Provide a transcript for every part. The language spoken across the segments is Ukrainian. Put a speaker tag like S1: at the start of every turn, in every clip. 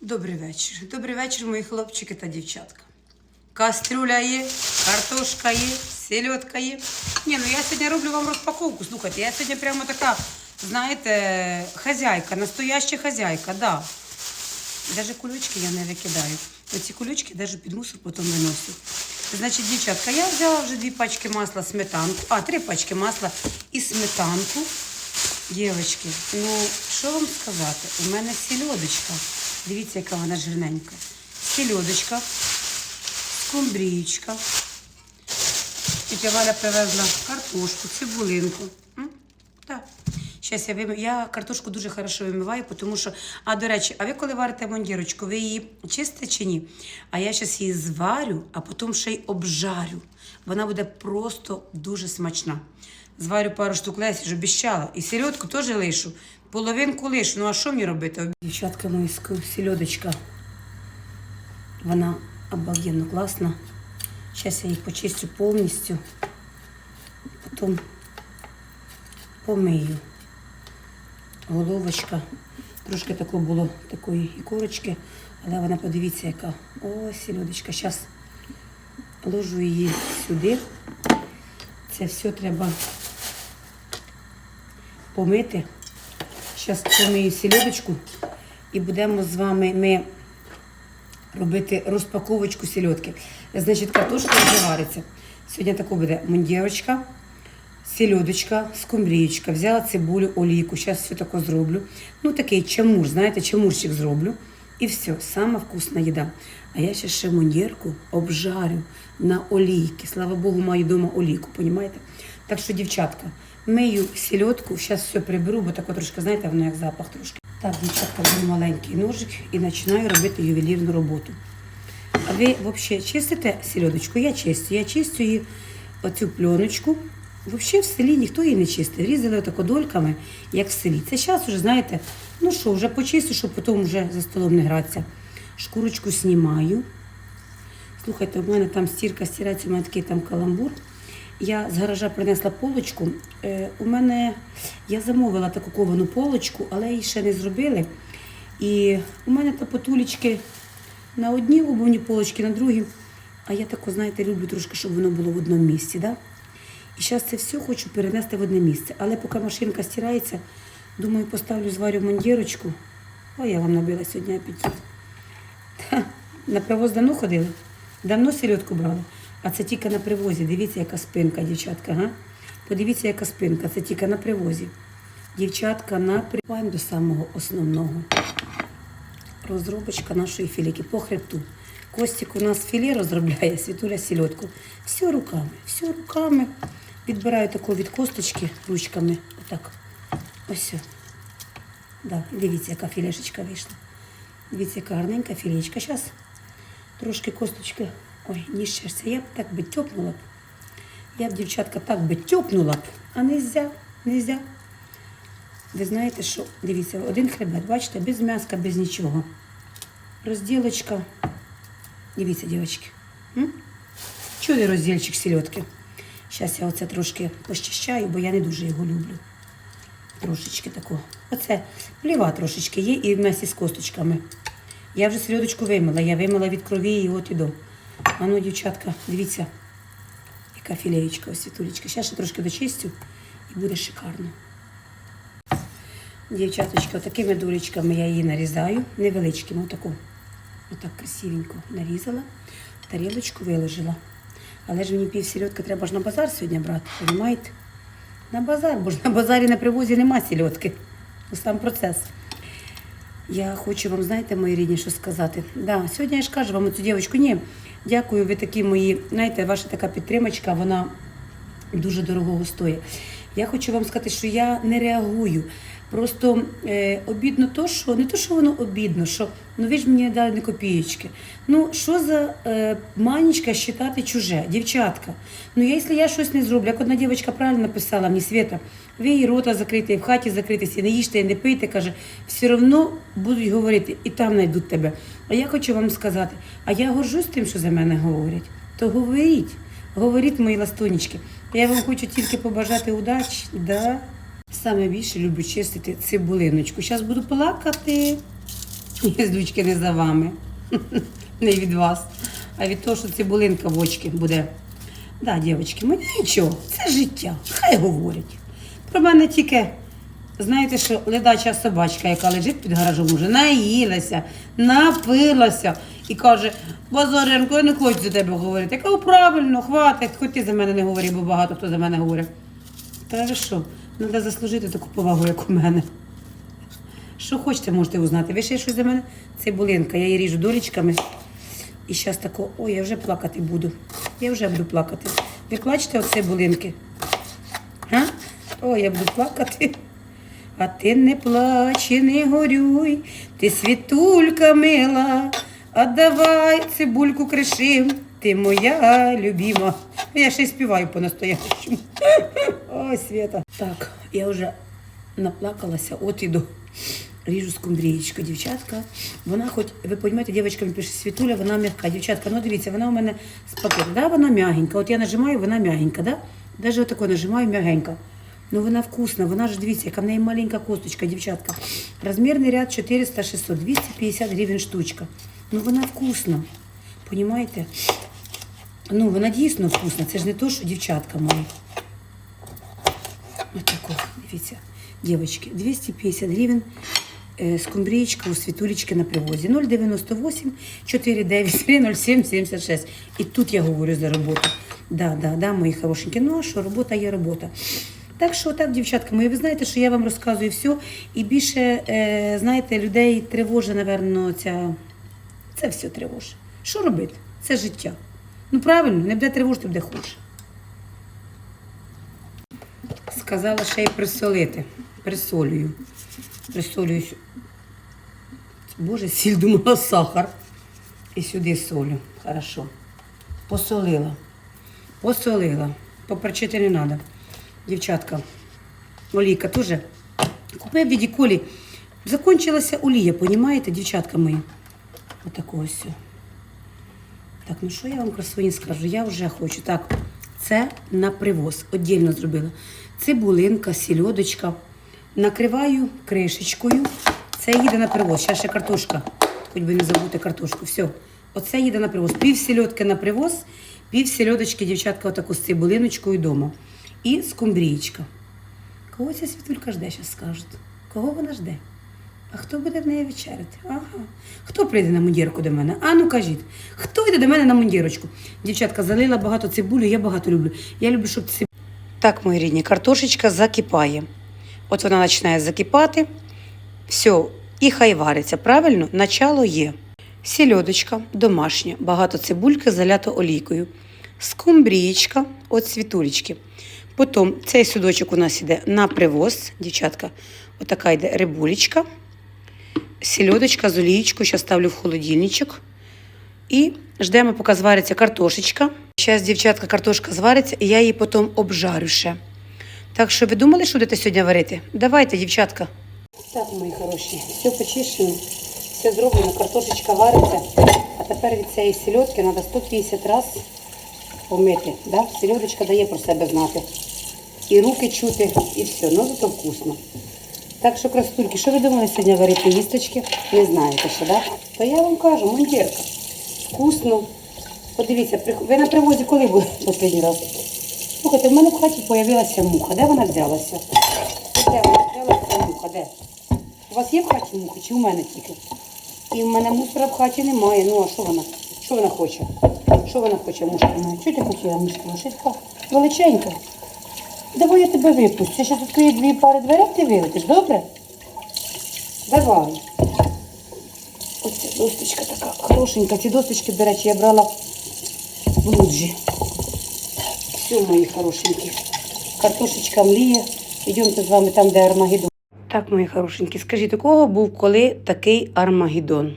S1: Добрий вечір. Добрий вечір, мої хлопчики та дівчатка. Кастрюля є, картошка є, селедка є. Ні, ну я сьогодні роблю вам розпаковку. Слухайте, я сьогодні прямо така, знаєте, хазяйка, настояща хазяйка, да. Даже кулючки я не викидаю. Оці кулючки даже під мусор потім виносю. Значить, дівчатка, я взяла вже дві пачки масла, сметанку, а, три пачки масла і сметанку. Дівчатки, ну що вам сказати? У мене сільодочка. Дивіться, яка вона жирненька. Сільодочка, скумбрієчка. Тетя Валя привезла картошку, цибулинку. Так. Зараз я вимию. Я картошку дуже хорошо вимиваю, тому що. А до речі, а ви коли варите мондірочку, ви її чистите чи ні? А я зараз її зварю, а потім ще й обжарю. Вона буде просто дуже смачна. Зварю пару штук Лесі, вже обіщала. І сільодку теж лишу. Половинку лишу. Ну а що мені робити? Дівчатка моя сільодочка. Вона обалденно класна. Зараз я її почистю повністю. Потім помию. Головочка. Трошки тако було такої ікорочки, але вона подивіться, яка. О, сільодочка. Зараз ложу її сюди. Це все треба помити. Зараз помию сільодочку і будемо з вами ми робити розпаковочку сільодки. Значить, картошка вже вариться. Сьогодні тако буде мундірочка, сільодочка, скумбрієчка. Взяла цибулю, олійку. Зараз все тако зроблю. Ну, такий чамур, знаєте, чамурчик зроблю. І все, сама вкусна їда. А я ще ще обжарю на олійки. Слава Богу, маю вдома олійку, понімаєте? Так що, дівчатка, мию сільодку, зараз все приберу, бо тако трошки, знаєте, воно як запах трошки. Так, дівчатка, беру маленький ножик і починаю робити ювелірну роботу. А ви взагалі чистите сільодочку? Я чистю. Я чистю її оцю пленочку. Взагалі в селі ніхто її не чистив. Різали отако дольками, як в селі. Це зараз вже, знаєте, ну що, вже почистю, щоб потім вже за столом не гратися. Шкурочку знімаю. Слухайте, у мене там стірка стирається, у мене такий там каламбур. Я з гаража принесла полочку. Е, у мене я замовила таку ковану полочку, але її ще не зробили. І у мене та потулечки на одній обувні полочки, на другій. А я тако, знаєте, люблю трошки, щоб воно було в одному місці. Да? І зараз це все хочу перенести в одне місце. Але поки машинка стирається, думаю, поставлю зварю мундірочку. Ой, я вам набила сьогодні апетит. Та, на привоз давно ходили? Давно сільотку брали. А це тільки на привозі. Дивіться, яка спинка, дівчатка. Га? Подивіться, яка спинка. Це тільки на привозі. Дівчатка на привозі до самого основного. Розробочка нашої філіки по хребту. Костік у нас філе розробляє, світуля сільотку. Все руками, все руками. Відбираю таку від косточки ручками. Отак. Ось. Да, дивіться, яка філешечка вийшла. Дивіться, яка гарненька філечка. Зараз трошки косточки. Ой, ніжчешся. Я б так би тьопнула б. Я б, дівчатка, так би тьопнула б, а нельзя, нельзя. Ви знаєте, що, дивіться, один хребет, бачите, без м'яска, без нічого. Розділочка. Дивіться, дівчатки. М? Чудо роздільчик сільотки. Зараз я оце трошки пощищаю, бо я не дуже його люблю. Трошечки такого. Оце пліва трошечки є і вместе з косточками. Я вже сільодочку вимила, я вимила від крові і от і до. А ну, дівчатка, дивіться, яка філеєчка, ось світулечка. Зараз ще трошки дочистю і буде шикарно. Дівчаточки, отакими дулечками я її нарізаю, невеличкими, отаку. Отак красивенько нарізала, тарілочку виложила. Але ж мені півсільотки треба ж на базар сьогодні брати, розумієте? На базар, бо ж на базарі на привозі нема сільотки. Ось Сам процес. Я хочу вам, знаєте, мої рідні, що сказати. Да, сьогодні я ж кажу вам цю дівчинку, ні, дякую, ви такі мої, знаєте, ваша така підтримочка, вона дуже дорогого стоїть. Я хочу вам сказати, що я не реагую. Просто е, обідно то, що не то, що воно обідно, що ну ви ж мені не дали не копієчки. Ну що за е, манічка вважати чуже, дівчатка. Ну якщо я щось не зроблю, як одна дівчинка правильно написала мені Света, ви її рота закрити, в хаті закритися, не їжте, не пийте, каже, все одно будуть говорити і там знайдуть тебе. А я хочу вам сказати, а я горжусь тим, що за мене говорять. То говоріть, говоріть, мої ластунечки. Я вам хочу тільки побажати удачі. Да. Саме більше люблю чистити цибулиночку. Зараз буду плакати. Їздучки не за вами. Не від вас, а від того, що цибулинка в очки буде. Да, дівчатки, мені нічого, це життя. Хай говорять. Про мене тільки, знаєте, що ледача собачка, яка лежить під гаражом, уже наїлася, напилася і каже, Базаренко, я не хочу за тебе говорити. Я кажу, правильно, хватить, хоч ти за мене не говори, бо багато хто за мене говорить. Та що, треба заслужити таку повагу, як у мене. Що хочете, можете узнати. Ви ще щось за мене? Цибулинка, я її ріжу долічками. І зараз тако, ой, я вже плакати буду. Я вже буду плакати. Ви плачете від цибулинки? А? Ой, я буду плакати. А ти не плач і не горюй, ти світулька мила, а давай цибульку кришим, ти моя любима. Я ще й співаю по-настоящему. Ой, Света. Так, я вже наплакалася, от іду. Ріжу скумбрієчку, дівчатка. Вона хоч, ви розумієте, дівчатка пише Світуля, вона м'яка. Дівчатка, ну дивіться, вона у мене з пакету. Да, вона м'ягенька. От я нажимаю, вона м'ягенька, да? Навіть отако нажимаю м'ягенька. Ну вона вкусна, вона ж дивіться, яка в неї маленька косточка, дівчатка. Розмірний ряд 400-600, 250 гривень штучка. Ну вона вкусна. Понімаєте? Ну, вона дійсно вкусна. Це ж не то, що дівчатка мої. Отако, дивіться. Дівчатки, 250 гривень. Е, Скумбрієчка у світулечки на привозі 098 493 07 76. І тут я говорю за роботу. Да, да, да, мої хорошенькі. Ну а що, робота є робота. Так що так, дівчатка мої, ви знаєте, що я вам розказую все. І більше, е, знаєте, людей тривожить, напевно, ця... це все тривожить. Що робити? Це життя. Ну правильно, не буде тривожити, буде хуже. Сказала ще й присолити. Присолюю. Присолюю. Боже, сіль думала сахар. І сюди солю. Хорошо. Посолила. Посолила. Поперчити не треба. Дівчатка. Олійка теж. Купив діді Колі. Закончилася олія, понімаєте, дівчатка мої? Отакого все. Так, ну що я вам красуні скажу? Я вже хочу. Так, це на привоз. Отдільно зробила. Цибулинка, сільодочка. Накриваю кришечкою. Це їде на привоз. Ще ще картошка. Хоч би не забути картошку. Все. Оце їде на привоз. Пів сільодки на привоз, пів сільодочки, дівчатка, отаку з цибулиночкою вдома. І скумбрієчка. Кого ця світулька жде, зараз скажуть. Кого вона жде? А хто буде в неї вечеряти? Ага. Хто прийде на мундірку до мене? А ну кажіть, хто йде до мене на мундірочку? Дівчатка, залила багато цибулю, я багато люблю. Я люблю, щоб цибуля. Так, мої рідні, картошечка закипає. От вона починає закипати. Все, і хай вариться. Правильно? Начало є. Сільодочка домашня, багато цибульки залято олійкою. Скумбрієчка от світулечки. Потім цей судочок у нас іде на привоз, дівчатка. Отака йде рибулечка. Сільодочка з олієчкою, зараз ставлю в холодильничок. І ждемо, поки звариться картошечка. Зараз, дівчатка, картошка звариться, і я її потім обжарю ще. Так що ви думали, що будете сьогодні варити? Давайте, дівчатка. Так, мої хороші, все почищено, все зроблено, картошечка вариться. А тепер від цієї сільодки треба 150 разів помити. Да? Сільодочка дає про себе знати. І руки чути, і все. Ну, зато вкусно. Так що, красотульки, що ви думали сьогодні варити їсточки? Не знаєте ще, да? То я вам кажу, мундірка. Вкусно. Подивіться, ви на привозі коли були останній раз? Слухайте, в мене в хаті з'явилася муха. Де вона взялася? Де вона взялася муха? Де? У вас є в хаті муха чи у мене тільки? І в мене мусора в хаті немає. Ну а що вона? Що вона хоче? Що вона хоче, мушка моя? Чого ти хотіла мушка? Що величенька? Давай я тебе випустю. Я зараз відкрию дві пари дверей, ти вилетиш, добре? Давай. Ось ця досточка така хорошенька. Ці досточки, до речі, я брала в луджі. Все, мої хорошенькі. Картошечка мліє. Йдемте з вами там, де Армагеддон. Так, мої хорошенькі, скажіть, у кого був коли такий Армагеддон?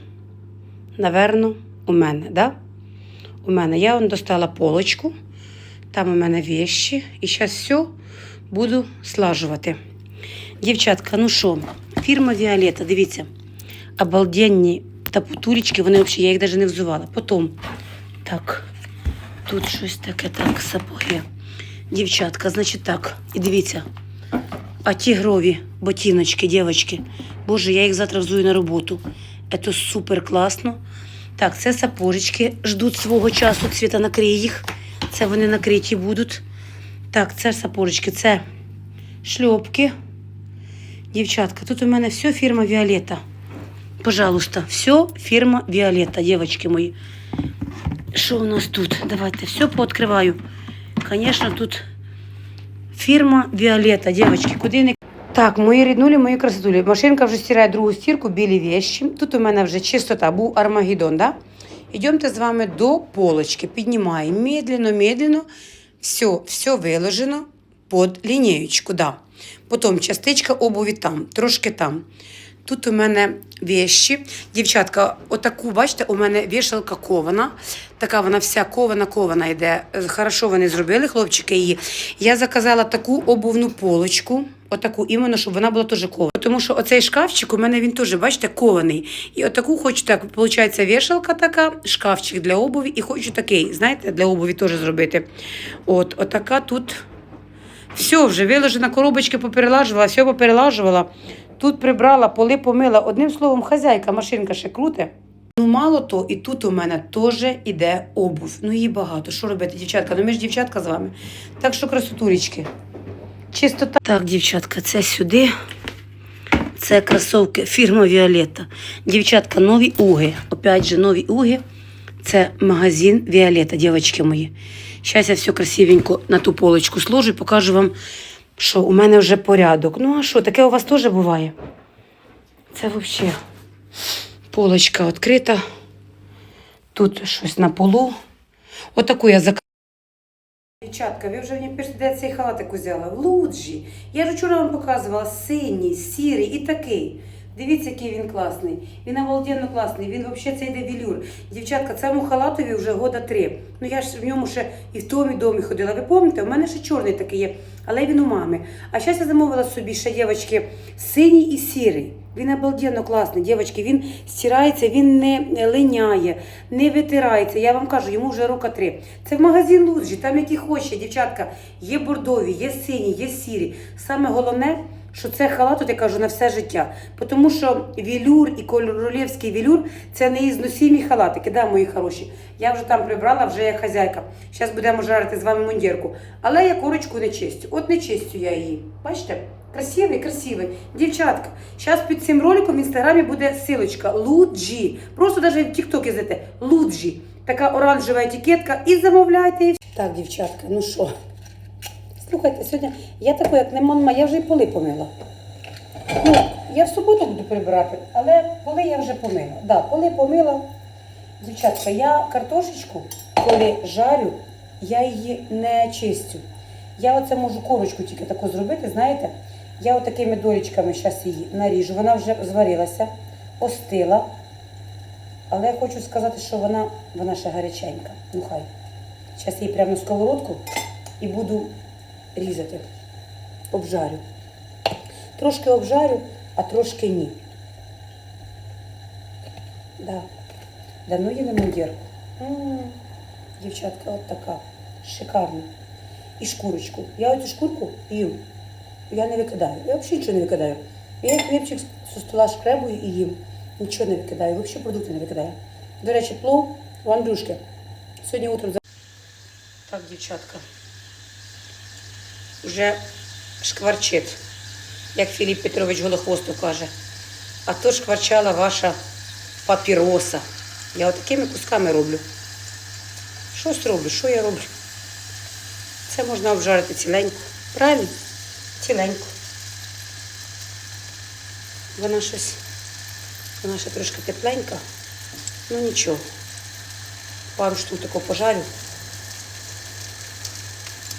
S1: Наверно, у мене, да? У мене. Я вон достала полочку, там у мене вещі, і зараз все буду слажувати. Дівчатка, ну що, фірма Віолета, дивіться, обалденні тапутулечки, вони взагалі, я їх навіть не взувала. Потім, так, тут щось таке, так, сапоги. Дівчатка, значить так, і дивіться, а тігрові ботиночки, дівчатки, боже, я їх завтра взую на роботу. Це супер класно. Так, це сапожечки ждуть свого часу, цвіта накриє їх. Це вони накриті будуть. Так, це сапожечки, це шльопки. Дівчатка, тут у мене все фірма Віолетта. Пожалуйста, все фірма Віолетта, дівчатки мої. Що у нас тут? Давайте все пооткриваю. Звісно, тут фірма Віолетта, дівчатки, куди не. Так, мої ріднулі, мої красотулі. Машинка вже стирає другу стірку, білі вещі. Тут у мене вже чистота, був Армагеддон, да? Йдемте з вами до полочки. Піднімаємо медленно, медленно. Все, все виложено під лінієчку, да. Потім частичка обуві там, трошки там. Тут у мене вещі. Дівчатка, отаку, бачите, у мене вішалка кована. Така вона вся кована-кована йде. Е, Хорошо вони зробили, хлопчики її. Я заказала таку обувну полочку. Отаку, іменно, щоб вона була теж кована. Тому що оцей шкафчик у мене він теж, бачите, кований. І отаку хочу так, виходить, вішалка така, шкафчик для обуві, і хочу такий, знаєте, для обуві теж зробити. От, отака тут. Все, вже виложена коробочки поперелажувала, все поперелажувала. Тут прибрала, поли помила. Одним словом, хазяйка, машинка ще круте. Ну, мало то, і тут у мене теж іде обув. Ну, її багато. Що робити, дівчатка? Ну, ми ж дівчатка з вами. Так що красотулечки. Чистота. Так, дівчатка, це сюди. Це кросовки фірма Віолетта. Дівчатка, нові уги. Опять же, нові уги. Це магазин Віолетта, дівчатки мої. Зараз я все красивенько на ту полочку сложу і покажу вам, що у мене вже порядок. Ну, а що, таке у вас теж буває? Це взагалі полочка відкрита. Тут щось на полу. Отаку я заказала. Дівчатка, ви вже мені де цей халатик узяла. Луджі. Я ж вчора вам показувала синій, сірий і такий. Дивіться, який він класний. Він обалденно класний. Він взагалі це йде вілюр. Дівчатка, цьому халатові вже года три. Ну я ж в ньому ще і в тому домі ходила. Ви пам'ятаєте, у мене ще чорний такий є, але він у мами. А зараз я замовила собі ще дівчатки синій і сірий. Він обалденно класний, дівчатки. Він стирається, він не линяє, не витирається. Я вам кажу, йому вже рока три. Це в магазин Луджі, там які хоче, дівчатка. Є бордові, є сині, є сірі. Саме головне, що це халат, от я кажу, на все життя. Тому що вілюр і королівський вілюр це неізносимі халатики, да, мої хороші. Я вже там прибрала, вже як хазяйка. Зараз будемо жарити з вами мундірку. Але я курочку не чистю. От не чистю я її. Бачите? Красивий, красивий. Дівчатка, зараз під цим роликом в інстаграмі буде силочка Луджі. Просто навіть в Тіктокі знайдете Луджі. Така оранжева етикетка. І замовляйте. Так, дівчатка, ну що? Слухайте, сьогодні я таку, як не мама, я вже і поли помила. Ну, я в суботу буду прибирати, але поли я вже помила. Да, поли помила. Дівчатка, я картошечку, коли жарю, я її не чистю. Я оце можу корочку тільки таку зробити, знаєте? Я отакими долічками зараз її наріжу. Вона вже зварилася, остила. Але я хочу сказати, що вона, вона ще гаряченька. Ну хай. Зараз її прямо на сковородку і буду різати. Обжарю. Трошки обжарю, а трошки ні. Да. Давно їли мундірку. М, Дівчатка, от така. Шикарна. І шкурочку. Я оцю шкурку їм. Я не викидаю. Я взагалі нічого не викидаю. Я хлібчик зі стола шкребую і їм. Нічого не викидаю. Взагалі продукти не викидаю. До речі, плов у Андрюшки. Сьогодні утром. Так, дівчатка. Вже шкварчить, як Філіп Петрович Голохвостов каже. А то шкварчала ваша папіроса. Я отакими кусками роблю. Щось роблю, що я роблю? Це можна обжарити ціленько. Правильно? Ціленько. Вона щось, вона ще трошки тепленька. Ну нічого. Пару штук тако пожарю.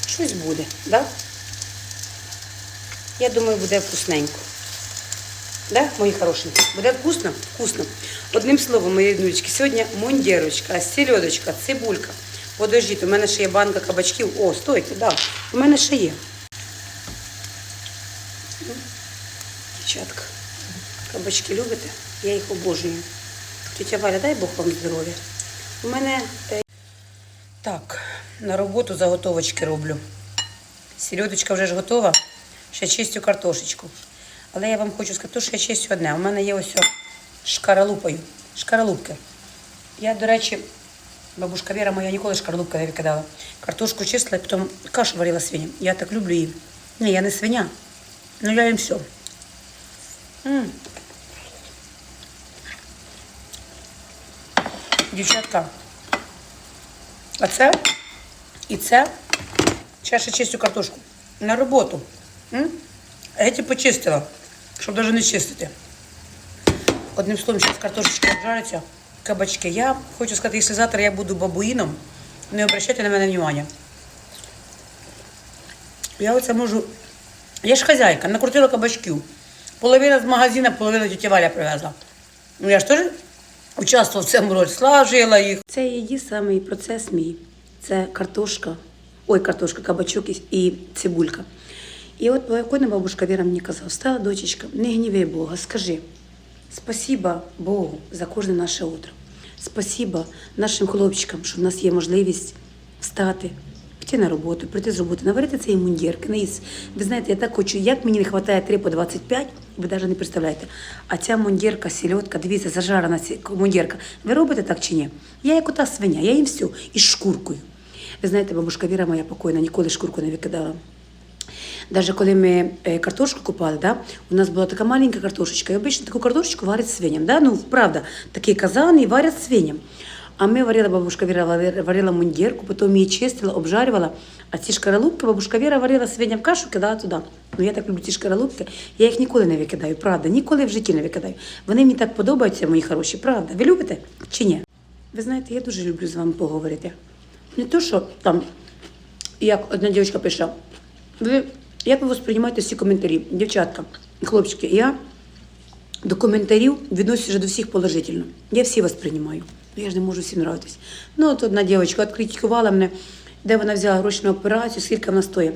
S1: Щось буде, да? Я думаю, буде вкусненько. Да, мої хорошенькі? Буде вкусно? Вкусно. Одним словом, мої ріднулечки, сьогодні мундірочка, сельодочка, цибулька. Подождіть, у мене ще є банка кабачків. О, стойте, да. У мене ще є. Дівчатка, кабачки любите? Я їх обожнюю. Тетя Валя, дай Бог вам здоров'я. У мене е, так, на роботу заготовочки роблю. Сільодочка вже ж готова. Ще чистю картошечку. Але я вам хочу сказати, що я чистю одне. У мене є ось шкаралупою. Шкаралупки. Я, до речі, бабушка Віра моя ніколи шкарлупки не викидала. Картошку чистила, і потім кашу варила свиням. Я так люблю її. Ні, я не свиня. Ну я їм все. м Дівчатка. А це і це. Зараз ще чистю картошку. На роботу. М? Почистила, щоб навіть не чистити. Одним словом, зараз картошечка обжариться, кабачки. Я хочу сказати, якщо завтра я буду бабуїном, не обращайте на мене увагу. Я оце можу. Я ж хазяйка, накрутила кабачків. Половина з магазину, половина тетя Валя привезла. Ну я ж теж участвувала в цьому ролі, слажила їх. Це її самий процес мій. Це картошка, ой, картошка, кабачок і цибулька. І от покойна бабушка Віра мені казала, стала дочечка, не гніви Бога, скажи, спасіба Богу за кожне наше утро. Спасіба нашим хлопчикам, що в нас є можливість встати, піти на роботу, прийти з роботи, наварити цей мундір, книзь. Ви знаєте, я так хочу, як мені не вистачає 3 по 25, ви навіть не представляєте. А ця мундірка, сільотка, дивіться, зажарена мундірка. Ви робите так чи ні? Я як ота свиня, я їм все із шкуркою. Ви знаєте, бабушка Віра моя покойна ніколи шкурку не викидала. Даже коли ми е, картошку купали, да, у нас була така маленька картошечка, і обично таку картошечку варять свиням. Да? Ну, правда, такий казан і варять свиням. А ми варила, бабушка Віра варила- варила мундірку, потім її чистила, обжарювала. А ці шкаралупки бабушка Віра варила свиням кашу, кидала туди. Ну я так люблю ці шкаралупки, я їх ніколи не викидаю, правда, ніколи в житті не викидаю. Вони мені так подобаються, мої хороші, правда. Ви любите чи ні? Ви знаєте, я дуже люблю з вами поговорити. Не то, що там як одна дівчинка пише, ви як ви восприймаєте всі коментарі? Дівчатка, хлопчики, я до коментарів відношусь вже до всіх положительно. Я всі вас приймаю. Ну, Я ж не можу всім нравитись. Ну, от одна дівчинка відкритикувала мене, де вона взяла гроші на операцію, скільки вона стоїть.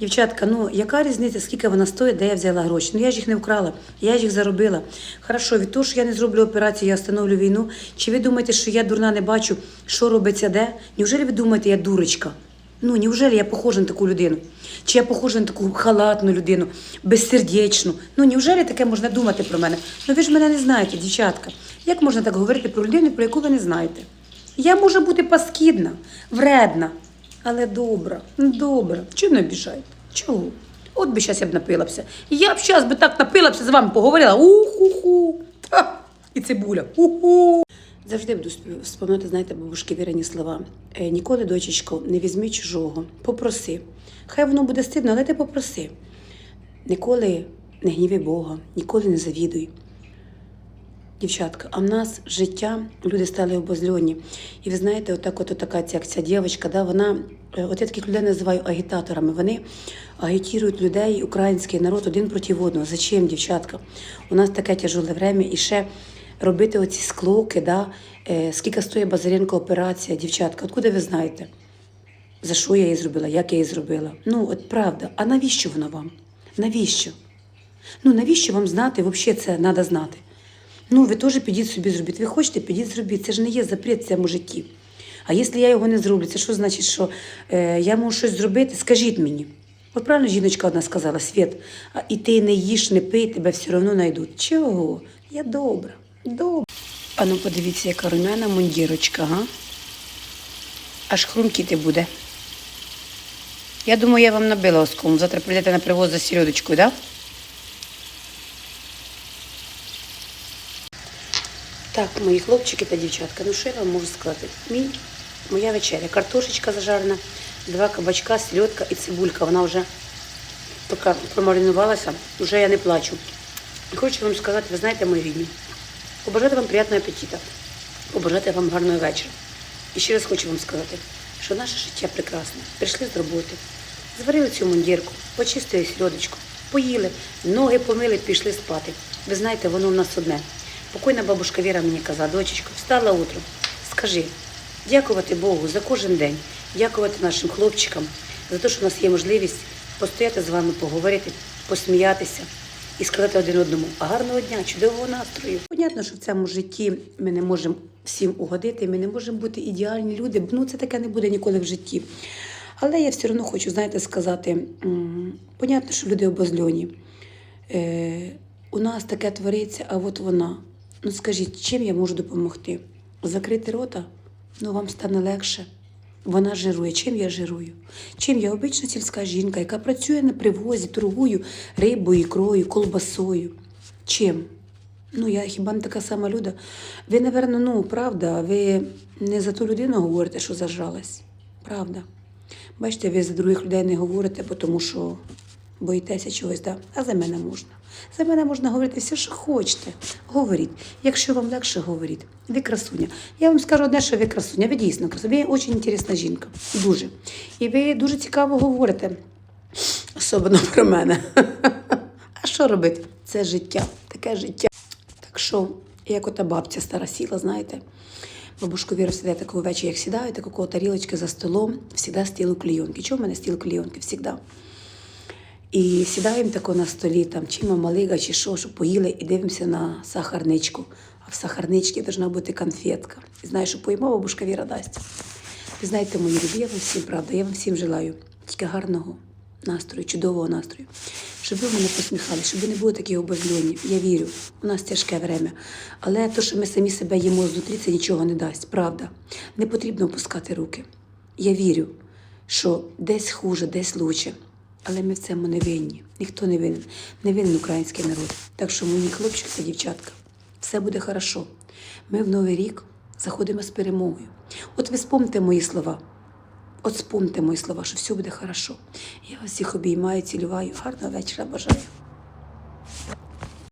S1: Дівчатка, ну яка різниця, скільки вона стоїть, де я взяла гроші? Ну я ж їх не вкрала, я ж їх заробила. Хорошо, від того, що я не зроблю операцію, я встановлю війну. Чи ви думаєте, що я дурна не бачу, що робиться де? Неужели ви думаєте, я дурочка? Ну, неужели я похожа на таку людину? Чи я похожа на таку халатну людину, безсердечну? Ну, неужели таке можна думати про мене? Ну ви ж мене не знаєте, дівчатка. Як можна так говорити про людину, про яку ви не знаєте? Я можу бути паскідна, вредна, але добра, ну, добра. Чого не обіжаєте? Чого? От би зараз я б напилася. Я б зараз би так напилася, з вами поговорила. Уху-ху. І цибуля. Уху. Завжди буду вспоминати, знаєте, бабушки вірені слова. Е, ніколи, дочечко, не візьми чужого, попроси. Хай воно буде стидно, але ти попроси. Ніколи не гніви Бога, ніколи не завідуй. Дівчатка, а в нас життя, люди стали обозльоні. І ви знаєте, отак от така ця, ця дівчинка, да, вона, е, от я таких людей називаю агітаторами. Вони агітують людей, український народ один проти одного. Зачем, дівчатка? У нас таке тяжеле время і ще робити оці склоки, да, е, скільки стоїть Базаренко операція, дівчатка, откуда ви знаєте? За що я її зробила, як я її зробила? Ну, от правда. А навіщо вона вам? Навіщо? Ну навіщо вам знати? Взагалі це треба знати. Ну, ви теж підіть собі зробіть. Ви хочете, підіть зробіть. Це ж не є запрет цьому житті. А якщо я його не зроблю, це що значить, що е, я можу щось зробити? Скажіть мені. От правильно жіночка одна сказала, Світ, і ти не їж, не пий, тебе все одно знайдуть. Чого? Я добра, добра. А ну подивіться, яка румяна мундірочка, га? Аж хрумкіти буде. Я думаю, я вам набила оскому. Завтра прийдете на привоз за сільодочкою, так? Да? Так, мої хлопчики та дівчатка, ну що я вам можу сказати? Мій, моя вечеря. Картошечка зажарена, два кабачка, сельодка і цибулька. Вона вже така промаринувалася, вже я не плачу. Хочу вам сказати, ви знаєте, мої рідні, побажати вам приємного апетита, побажати вам гарного вечора. І ще раз хочу вам сказати, що наше життя прекрасне. Прийшли з роботи, зварили цю мундірку, почистили сільодочку, поїли, ноги помили, пішли спати. Ви знаєте, воно в нас одне. Покойна бабушка Віра мені казала, дочечко, встала утром, скажи, дякувати Богу за кожен день, дякувати нашим хлопчикам за те, що у нас є можливість постояти з вами, поговорити, посміятися і сказати один одному гарного дня, чудового настрою. Понятно, що в цьому житті ми не можемо всім угодити, ми не можемо бути ідеальні люди. Ну це таке не буде ніколи в житті. Але я все одно хочу, знаєте, сказати, понятно, що люди обозльоні. Е, у нас таке твориться, а от вона. Ну скажіть, чим я можу допомогти? Закрити рота? Ну вам стане легше. Вона жирує. Чим я жирую? Чим я обична сільська жінка, яка працює на привозі, торгую рибою, ікрою, колбасою. Чим? Ну, я хіба не така сама люда. Ви, напевно, ну, правда, ви не за ту людину говорите, що зажралась. Правда. Бачите, ви за других людей не говорите, тому що боїтеся чогось, да? а за мене можна. За мене можна говорити все, що хочете. Говоріть. Якщо вам легше, говоріть. Ви красуня. Я вам скажу одне, що ви красуня. Ви дійсно красуня. Ви дуже інтересна жінка. Дуже. І ви дуже цікаво говорите. Особливо про мене. А що робити? Це життя, таке життя. Так що, як ота бабця стара сіла, знаєте, бабушку Віра завжди такого вечора, як сідаю, так около тарілочки за столом, завжди стіл клейонки. Чого в мене стіл клейонки? Завжди. І сідаємо тако на столі, там, чи мамалига, чи що, щоб поїли, і дивимося на сахарничку. А в сахарничці повинна бути конфетка. І знаєш, що поїмо, бабушка Віра дасть. Ви знаєте, мої любі, я вам всім правда, я вам всім желаю тільки гарного настрою, чудового настрою. Щоб ви мене посміхалися, щоб ви не були такі обозльоні. Я вірю, у нас тяжке время. Але те, що ми самі себе їмо знутрі, це нічого не дасть. Правда. Не потрібно опускати руки. Я вірю, що десь хуже, десь лучше. Але ми в цьому не винні. Ніхто не винен. Не винен український народ. Так що, мої хлопчики та дівчатка, все буде хорошо. Ми в Новий рік заходимо з перемогою. От ви спомните мої слова. От спомните мої слова, що все буде хорошо. Я вас всіх обіймаю, цілюваю. Гарного вечора бажаю.